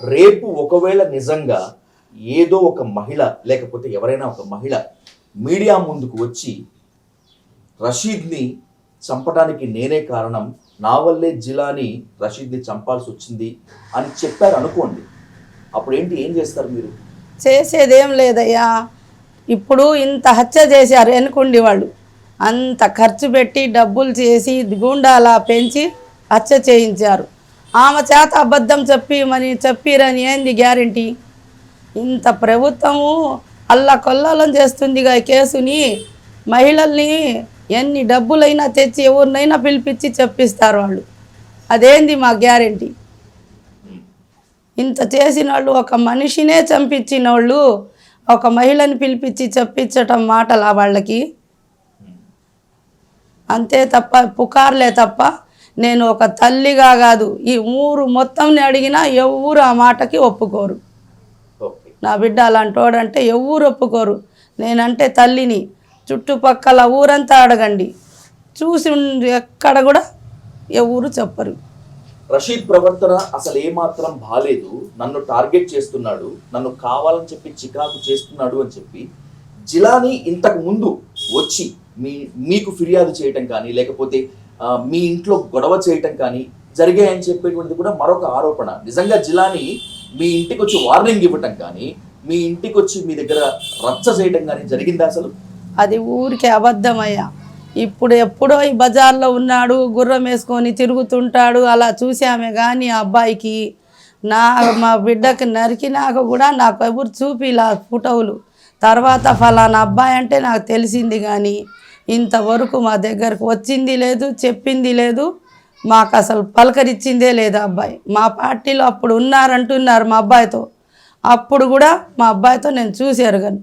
రేపు ఒకవేళ నిజంగా ఏదో ఒక మహిళ లేకపోతే ఎవరైనా ఒక మహిళ మీడియా ముందుకు వచ్చి రషీద్ని చంపడానికి నేనే కారణం నా వల్లే జిలాని రషీద్ని చంపాల్సి వచ్చింది అని చెప్పారు అనుకోండి అప్పుడు ఏంటి ఏం చేస్తారు మీరు? చేసేదేం లేదయ్యా. ఇప్పుడు ఇంత హత్య చేశారు అనుకోండి వాళ్ళు. అంత ఖర్చు పెట్టి డబ్బులు చేసి గూండాలా పెంచి హత్య చేయించారు. ఆమె చేత అబద్ధం చెప్పి మరి చెప్పిరని ఏంది గ్యారంటీ? ఇంత ప్రభుత్వము అల్లా కొల్లాలం చేస్తుందిగా కేసుని. మహిళల్ని ఎన్ని డబ్బులైనా తెచ్చి ఎవరినైనా పిలిపించి చెప్పిస్తారు వాళ్ళు. అదేంది మా గ్యారంటీ? ఇంత చేసిన వాళ్ళు ఒక మనిషినే చంపించిన వాళ్ళు ఒక మహిళని పిలిపించి చెప్పించటం మాటలా వాళ్ళకి? అంతే తప్ప పుకార్లే తప్ప నేను ఒక తల్లిగా కాదు ఈ ఊరు మొత్తంని అడిగినా ఎవరు ఆ మాటకి ఒప్పుకోరు. నా బిడ్డ అలాంటోడంటే ఎవరు ఒప్పుకోరు. నేనంటే తల్లిని. చుట్టుపక్కల ఊరంతా అడగండి. చూసి ఎక్కడ కూడా ఎవరు చెప్పరు. రషీద్ ప్రవర్తన అసలు ఏమాత్రం బాలేదు. నన్ను టార్గెట్ చేస్తున్నాడు. నన్ను కావాలని చెప్పి చికాకు చేస్తున్నాడు అని చెప్పి జిలాని ఇంతకు ముందు వచ్చి మీ మీకు ఫిర్యాదు చేయటం కానీ లేకపోతే మీ ఇంట్లో గొడవ చేయటం కానీ జరిగాయని చెప్పేటువంటిది కూడా మరొక ఆరోపణ. నిజంగా జిలాని మీ ఇంటికి వచ్చి వార్నింగ్ ఇవ్వటం కానీ మీ ఇంటికి వచ్చి మీ దగ్గర రచ్చ చేయటం కానీ జరిగిందా అసలు? అది ఊరికే అబద్ధమయ్యా. ఇప్పుడు ఎప్పుడో ఈ బజార్లో ఉన్నాడు గుర్రం వేసుకొని తిరుగుతుంటాడు అలా చూసామే కానీ ఆ అబ్బాయికి నా మా బిడ్డకి నరికినాక కూడా నాకు ఎవరు చూపిలా ఫోటోలు. తర్వాత ఫలానా అబ్బాయి అంటే నాకు తెలిసింది కానీ ఇంతవరకు మా దగ్గరకు వచ్చింది లేదు చెప్పింది లేదు. మాకు అసలు పలకరించిందే లేదు అబ్బాయి. మా పార్టీలో అప్పుడు ఉన్నారంటున్నారు మా అబ్బాయితో. అప్పుడు కూడా మా అబ్బాయితో నేను చూశారు కానీ